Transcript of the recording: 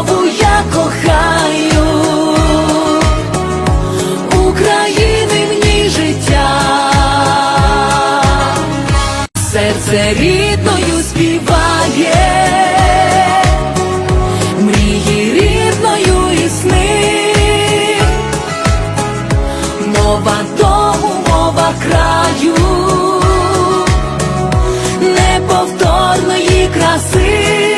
знову я кохаю. України мені життя, серце рідною співає, мрії рідною і мова дому, мова краю, неповторної краси.